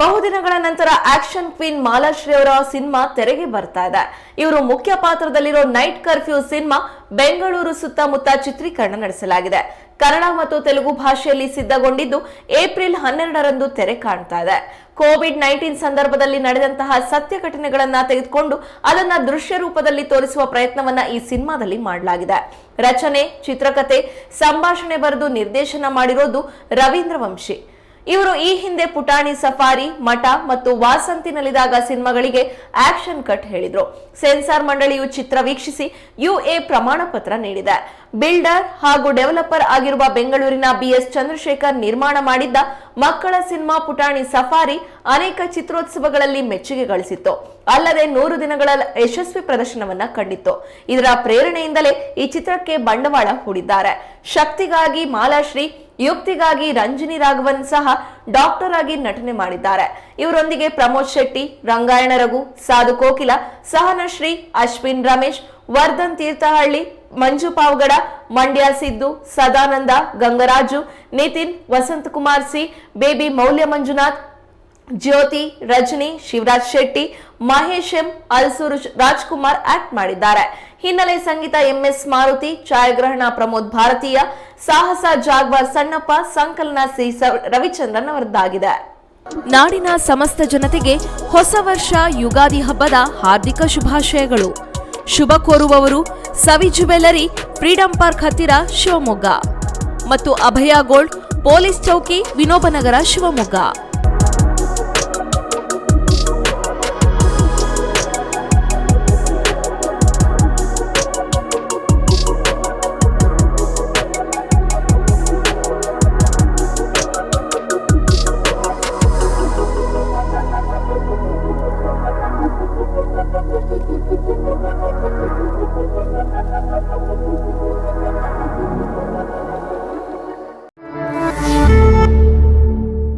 ಬಹುದಿನಗಳ ನಂತರ action queen Malashri ಅವರ ಸಿನಿಮಾ ತೆರೆಗೆ ಬರ್ತಾ ಇದೆ. ಇವರು ಮುಖ್ಯ ಪಾತ್ರದಲ್ಲಿರೋ ನೈಟ್ ಕರ್ಫ್ಯೂ ಸಿನಿಮಾ ಬೆಂಗಳೂರು ಸುತ್ತಮುತ್ತ ಚಿತ್ರೀಕರಣ ನಡೆಸಲಾಗಿದೆ. ಕನ್ನಡ ಮತ್ತು ತೆಲುಗು ಭಾಷೆಯಲ್ಲಿ ಸಿದ್ಧಗೊಂಡಿದ್ದು ಏಪ್ರಿಲ್ ಹನ್ನೆರಡರಂದು ತೆರೆ ಕಾಣ್ತಾ ಇದೆ. ಕೋವಿಡ್ ನೈನ್ಟೀನ್ ಸಂದರ್ಭದಲ್ಲಿ ನಡೆದಂತಹ ಸತ್ಯ ಘಟನೆಗಳನ್ನ ತೆಗೆದುಕೊಂಡು ಅದನ್ನ ದೃಶ್ಯ ರೂಪದಲ್ಲಿ ತೋರಿಸುವ ಪ್ರಯತ್ನವನ್ನ ಈ ಸಿನಿಮಾದಲ್ಲಿ ಮಾಡಲಾಗಿದೆ. ರಚನೆ ಚಿತ್ರಕಥೆ ಸಂಭಾಷಣೆ ಬರೆದು ನಿರ್ದೇಶನ ಮಾಡಿರೋದು ರವೀಂದ್ರ ವಂಶಿ. ಇವರು ಈ ಹಿಂದೆ ಪುಟಾಣಿ ಸಫಾರಿ, ಮಠ ಮತ್ತು ವಾಸಂತಿನಲ್ಲಿದಾಗ ಸಿನಿಮಾಗಳಿಗೆ ಆಕ್ಷನ್ ಕಟ್ ಹೇಳಿದ್ರು. ಸೆನ್ಸಾರ್ ಮಂಡಳಿಯು ಚಿತ್ರ ವೀಕ್ಷಿಸಿ ಯುಎ ಪ್ರಮಾಣ ಪತ್ರ ನೀಡಿದೆ. ಬಿಲ್ಡರ್ ಹಾಗೂ ಡೆವಲಪರ್ ಆಗಿರುವ ಬೆಂಗಳೂರಿನ ಬಿಎಸ್ ಚಂದ್ರಶೇಖರ್ ನಿರ್ಮಾಣ ಮಾಡಿದ್ದ ಮಕ್ಕಳ ಸಿನಿಮಾ ಪುಟಾಣಿ ಸಫಾರಿ ಅನೇಕ ಚಿತ್ರೋತ್ಸವಗಳಲ್ಲಿ ಮೆಚ್ಚುಗೆ ಗಳಿಸಿತ್ತು. ಅಲ್ಲದೆ ನೂರು ದಿನಗಳ ಯಶಸ್ವಿ ಪ್ರದರ್ಶನವನ್ನ ಕಂಡಿತ್ತು. ಇದರ ಪ್ರೇರಣೆಯಿಂದಲೇ ಈ ಚಿತ್ರಕ್ಕೆ ಬಂಡವಾಳ ಹೂಡಿದ್ದಾರೆ. ಶಕ್ತಿಗಾಗಿ ಮಾಲಾಶ್ರೀ, ಯುಕ್ತಿಗಾಗಿ ರಂಜನಿ ರಾಘವನ್ ಸಹ ಡಾಕ್ಟರ್ ಆಗಿ ನಟನೆ ಮಾಡಿದ್ದಾರೆ. ಇವರೊಂದಿಗೆ Pramod Shetty, Rangayana Raghu, Sadhu Kokila Sahanashree Ashwin Ramesh, Vardhan Thirthahalli, Manju Pavagada, Mandya Siddu, Sadananda, Gangaraju, Nitin Vasanthkumar C, baby Moulya Manjunath Jyothi, Rajini, Shivaraj Shetty, Mahesh M, Ulsoor Rajkumar act ಮಾಡಿದ್ದಾರೆ. ಹಿನ್ನೆಲೆ ಸಂಗೀತ MS Maruti, ಛಾಯಾಗ್ರಹಣ ಪ್ರಮೋದ್ ಭಾರತೀಯ, ಸಾಹಸ Jaguar Sannappa, ಸಂಕಲನ ಸ- ರವಿಚಂದ್ರನ್ ಅವರದ್ದಾಗಿದೆ. ನಾಡಿನ ಸಮಸ್ತ ಜನತೆಗೆ ಹೊಸ ವರ್ಷ ಯುಗಾದಿ ಹಬ್ಬದ ಹಾರ್ದಿಕ ಶುಭಾಶಯಗಳು. ಶುಭ ಕೋರುವವರು ಸವಿ ಜುವೆಲ್ಲರಿ ಫ್ರೀಡಂ ಪಾರ್ಕ್ ಹತ್ತಿರ ಶಿವಮೊಗ್ಗ. ಮತ್ತು ಅಭಯ ಗೋಲ್ಡ್, ಪೊಲೀಸ್ ಚೌಕಿ, ವಿನೋಬನಗರ ಶಿವಮೊಗ್ಗ.